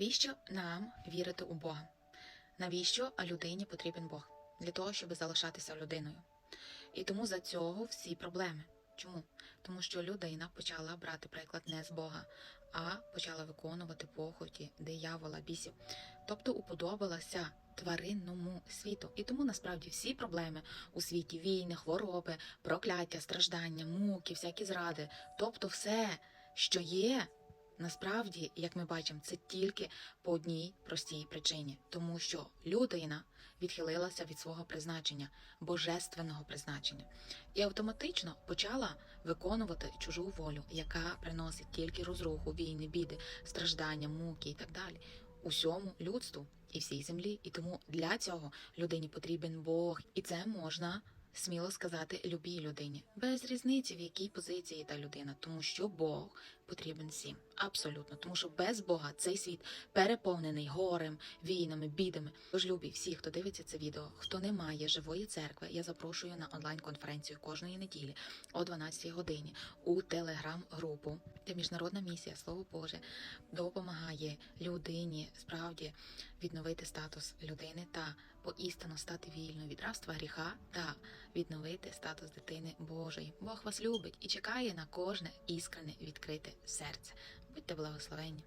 Навіщо нам вірити у Бога? Навіщо людині потрібен Бог? Для того, щоб залишатися людиною. І тому за цього всі проблеми. Чому? Тому що людина почала брати приклад не з Бога, а почала виконувати похоті диявола, бісів, тобто уподобалася тваринному світу. І тому насправді всі проблеми у світі війни, хвороби, прокляття, страждання, муки, всякі зради, тобто все, що є, насправді, як ми бачимо, це тільки по одній простій причині, тому що людина відхилилася від свого призначення, божественного призначення, і автоматично почала виконувати чужу волю, яка приносить тільки розруху, війни, біди, страждання, муки і так далі. Усьому людству і всій землі. І тому для цього людині потрібен Бог, і це можна сміло сказати любій людині, без різниці, в якій позиції та людина, тому що Бог потрібен всім. Абсолютно, тому що без Бога цей світ переповнений горем, війнами, бідами. Тож любі всі, хто дивиться це відео, хто не має живої церкви, я запрошую на онлайн-конференцію кожної неділі о 12 годині у телеграм-групу, де міжнародна місія Слово Боже допомагає людині справді відновити статус людини та поістину стати вільною від рабства гріха та відновити статус дитини Божої. Бог вас любить і чекає на кожне іскрене відкрите серце. Будьте благословенні.